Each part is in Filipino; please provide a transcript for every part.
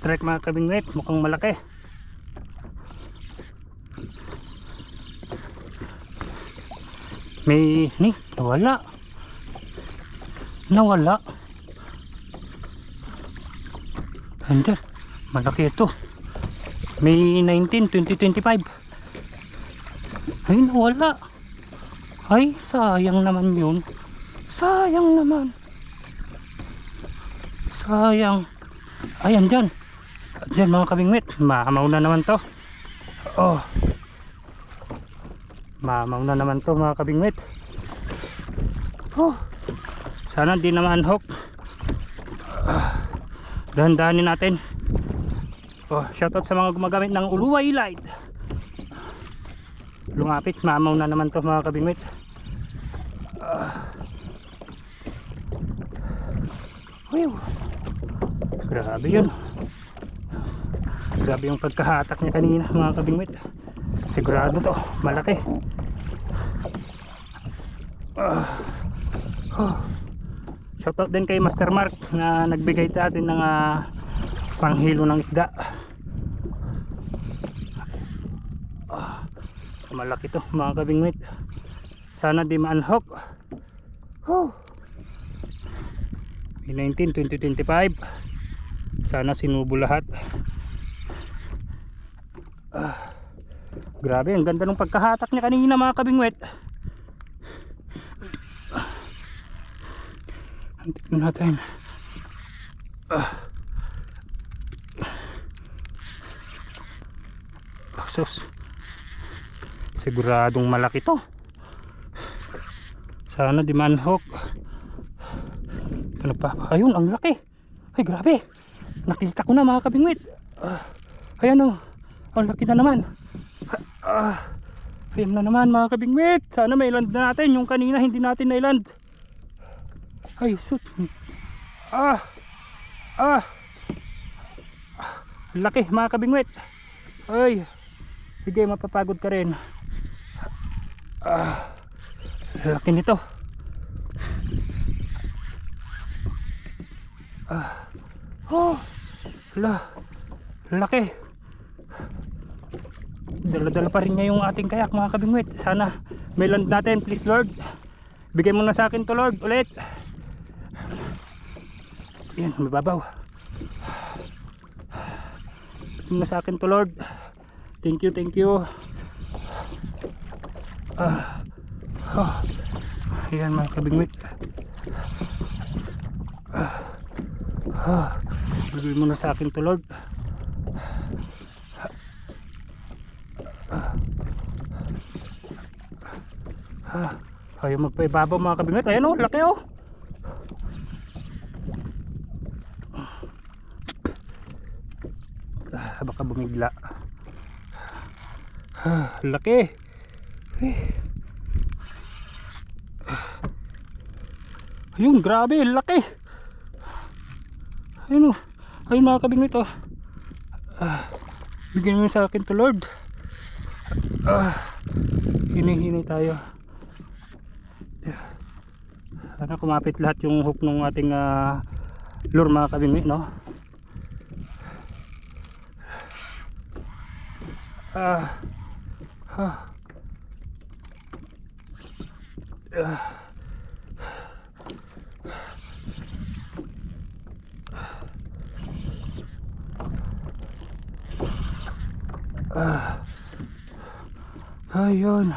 strike mga kabingwit mukhang malaki. May ni nawala. Nawala. Hindi malaki ito. May 19 2025 ay nawala. Ay sayang naman yun. Sayang naman. Sayang. Ayan dyan dyan mga kabingwit mamaw na naman to. Oh. Mamaw na naman to mga kabingwit oh. Sana di naman hook ah, dahan-dahanin natin. Oh shoutout sa mga gumagamit ng uluway light. Lumapit mamaw na naman to mga kabingwit ah. Whew. Grabe yun. Grabe yung pagkahatak niya kanina mga kabingwit. Sigurado to. Malaki. Ah. Oh. Shoutout din kay Master Mark na nagbigay sa atin ng ah, panghilo ng isda. Ah. Malaki to mga kabingwit. Sana di ma-unhook. Oh. May 19, 2025 sana sinubo lahat ah, grabe ang ganda ng pagkahatak niya kanina mga kabingwet tignan natin ah. Oh, sus siguradong malaki to sana di manhook ano pa? Ayun, ang laki. Ay, grabe. Nakita ko na mga kabingwit. Ah, ayan o. Ang laki na naman. Ah, ayan na naman mga kabingwit. Sana may land na natin. Yung kanina hindi natin na land. Ay, shoot. Ah, ah. Laki mga kabingwit. Ay, sige mapapagod ka rin. Ah, laki nito. Ah. Oh. La. Laki. Dala-dala pa rin niya yung ating kayak mga kabingwit. Sana may land natin please Lord. Bigay mo na sa akin to Lord ulit. Yan, may babaw. Bigay mo na sa akin to Lord. Thank you, thank you. Ah. Oh. Yan mga kabingwit. Ah. Ah, bigay mo na sa akin to Lord. Ayaw magpaibabaw mga kabingat. Ayan o, laki o. Ah, baka bumigla. Ah, laki. Eh. Ayun, grabe, laki. Ayun o. Ayun mga kabingwit o. Ah, bigyan mo sa akin to Lord. Ah, hinihinay tayo. Sana kumapit lahat yung hook ng ating uh, lure mga kabingwit no. Ah. Ah. Ah. Ah. Ayun.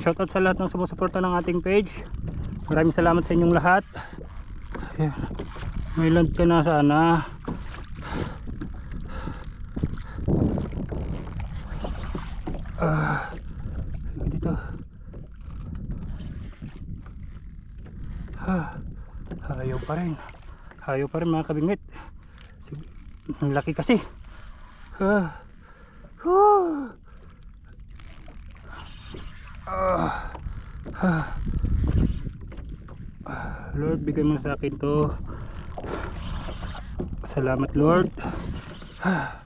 Shoutout sa lahat ng sumusuporta ng ating page. Maraming salamat sa inyong lahat. Ayan. May land ka na sana. Ah. Dito. Ah. Ayaw pa rin. Ayaw pa rin mga kabingit. Ang laki kasi. Ah. Whew. Ah. Ah. Lord, bigay mo sa akin to. Salamat Lord. Ah.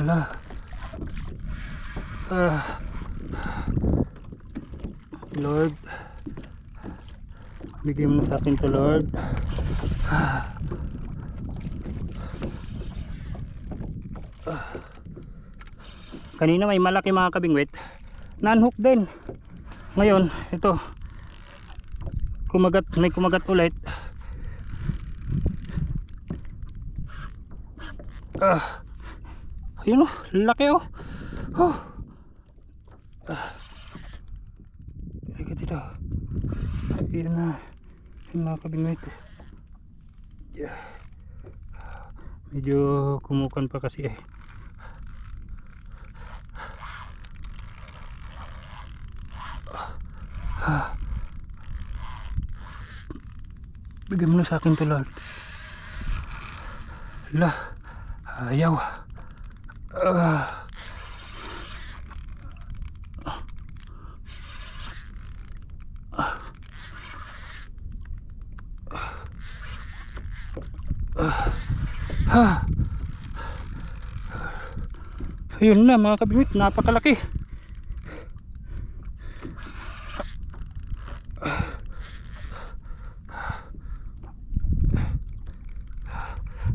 Ala. Ah. Lord. Bigyan mo sa akin to Lord. Kanina may malaki mga kabingwit. Nanhook din. Ngayon, ito. Kumagat, may kumagat ulit. Ah. Ayun oh, laki oh. Oh. Ah. Dito. Ayun na. Yung mga kabingwit. Yeah. Medyo kumukan pa kasi eh. Bigyan mo na sa akin to Lord. Hala. Ayaw. Ah. Ha. Ayun na mga kabingwit, napakalaki.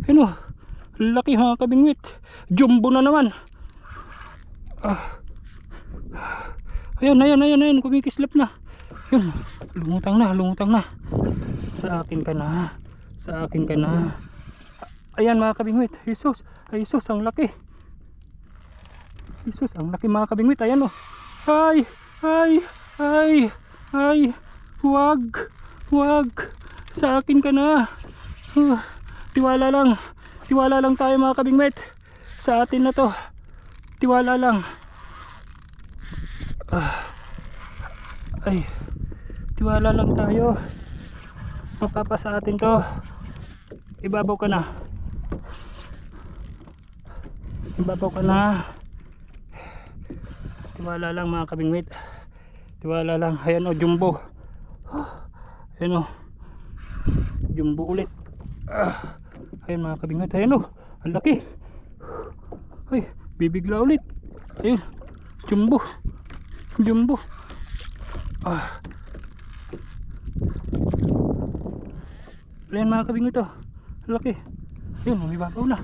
Ayun o, laki mga kabingwit. Jumbo na naman. Ah. Ayun, ayun, ayun, ayun, kumikislap na. Ayun, lumutang na, lumutang na. Sa akin ka na, sa akin ka na. Ayan mga kabingwit, Jesus, ay Jesus, ang laki. Jesus, ang laki mga kabingwit, ayan o. Ay, ay, ay, ay, huwag, huwag, sa akin ka na. Uh, tiwala lang, tiwala lang tayo mga kabingwit. Sa atin na to, tiwala lang. Ah, ay, tiwala lang tayo. Mapapasa atin to. Ibabaw ka na. Ibabaw ka na. Tiwala lang mga kabingwit. Tiwala lang. Ayan o, jumbo. Ayan o. Jumbo ulit. Ah. Ayan mga kabingwit. Ayan o. Ang laki. Ay, bibigla ulit. Ayun. Jumbo. Jumbo. Ah. Ayan mga kabingwit o. Ang laki. Ayun, umibabaw na.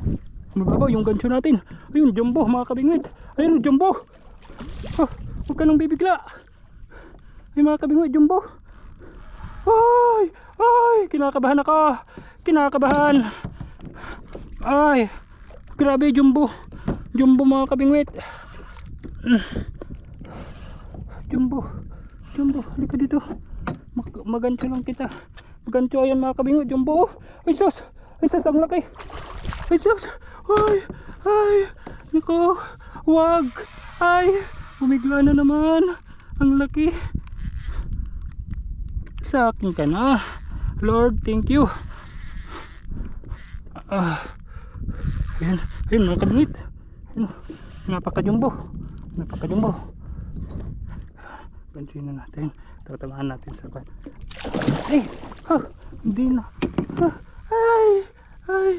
Umibabaw yung gancho natin. Ayun, jumbo mga kabingwit. Ayun, jumbo. Oh, huwag ka nang bibigla. Ay mga kabingwit, jumbo. Ay, ay, kinakabahan ako. Kinakabahan. Ay, grabe jumbo. Jumbo mga kabingwit. Mm. Jumbo. Jumbo, halika dito. Mag magancho lang kita. Magancho ayan mga kabingwit, jumbo. oh. Ay sus, ay sus, ang laki. Ay sus, ay, ay, nako, wag, ay, umigla na naman. Ang laki. Sa akin ka na. Lord, thank you. Ah, Ayan, ayun mga kabingit. Ayun, napaka-jumbo. Napaka-jumbo. Gantuin na natin. Tatamaan natin sa kan. Ay, ha, hindi na. Ha, ay, ay,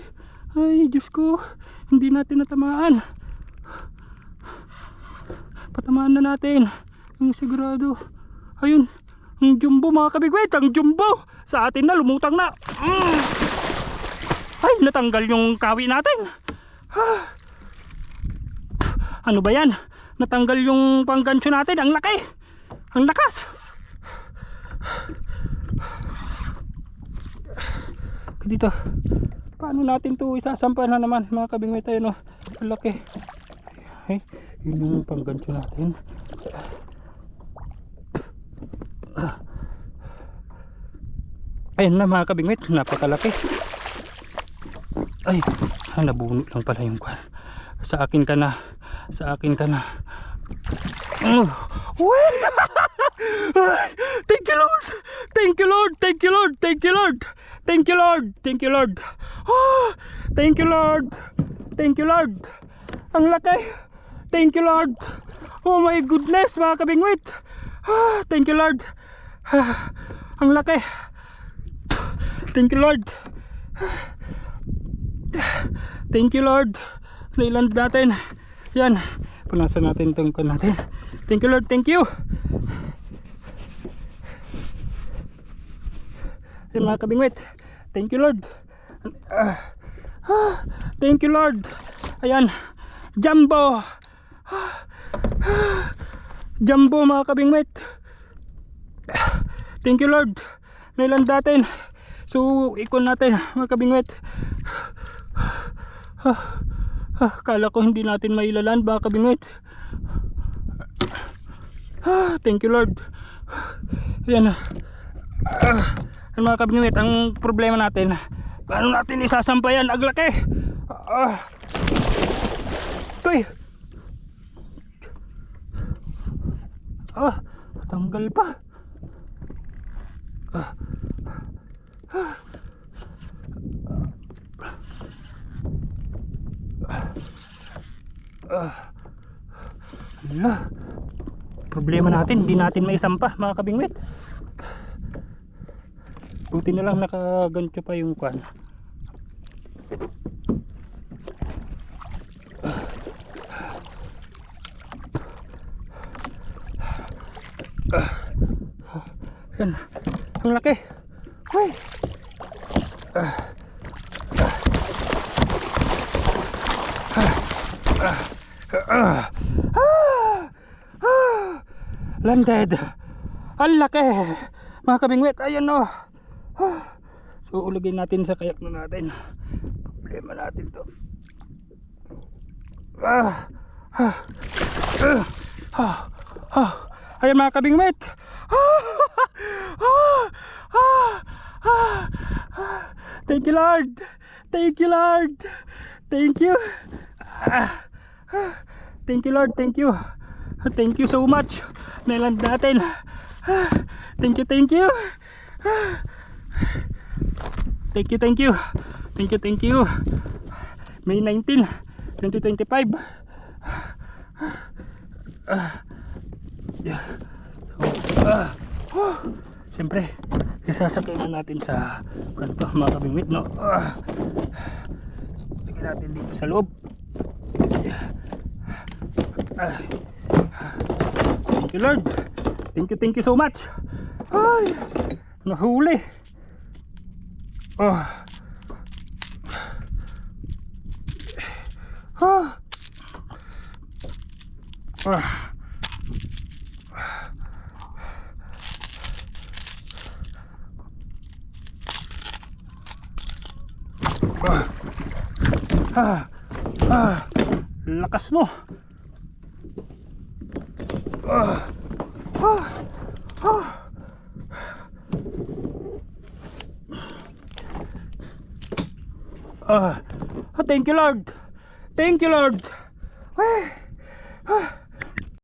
ay, Diyos ko. Hindi natin natamaan. Patamaan na natin. Yung sigurado. Ayun, ang jumbo mga kabigwit, ang jumbo. Sa atin na, lumutang na. Mm. Ay, natanggal yung kawi natin. Ano ba yan? Natanggal yung panggancho natin. Ang laki. Ang lakas. Dito. Paano natin to isasampa na naman mga kabingwit tayo no? Ang laki. Ay, yun yung panggancho natin. Ayun na mga kabingwit, napakalaki. Ay, ah, nabunot lang pala yung kwan. Sa akin ka na. Sa akin ka na. Oh. Well, Thank you Lord. Thank you Lord. Thank you Lord. Thank you Lord. Thank you Lord. Thank you Lord. Oh, thank you Lord. Thank you Lord. Ang laki. Thank you Lord. Oh my goodness mga kabingwit. Ah, thank you Lord. Ah, ang laki. Thank you Lord. Thank you Lord. Nailand natin. Yan. Punasan natin itong natin. Thank you Lord. Thank you. Ayan mga kabingwit. Thank you Lord. Ah, ah, thank you Lord. Ayan. Jumbo. Ah, ah, Jumbo mga kabingwit. Thank you Lord. Nailan natin. So ikon natin mga kabingwit. Ah, ah, kala ko hindi natin mailalan mga kabingwit. Ah, thank you Lord. Ayan. Ah, ang mga kabingwit, ang problema natin, paano natin isasampayan? Aglaki! Ah. Toy! Ah, tanggal pa. Ah. Ah. Ah. Ala. Problema natin, hindi natin may sampa mga kabingwit. Buti na lang nakagancho pa yung kwan. Yan. Ang laki. Landed. Ang laki. Mga kabingwit, ayan o. So ulagay natin sa kayak na natin. Problema natin to. Ah. Ah. Ah. Ah. Ah. Ayan mga kabingwit. Ah. Ah. Ah. Ah. Ah. Thank you Lord. Thank you Lord. Thank you. Ah. Ah. Thank you Lord. Thank you. Thank you so much. Nailand natin. Thank you, thank you. Thank you, thank you. Thank you, thank you. May 19, 2025. Ah. Yeah. So, ah. Huh. Siyempre, isasakay na natin sa kanto mga kabingwit, no? Lagyan natin dito sa loob. Ah. Thank you, Lord. Thank you, thank you so much. Ay, nahuli. Oh. Ah. Ah. Ah. Ah. Lakas mo. Ah. Ah. Ah. Ah, thank you Lord. Thank you Lord. Eh, ah,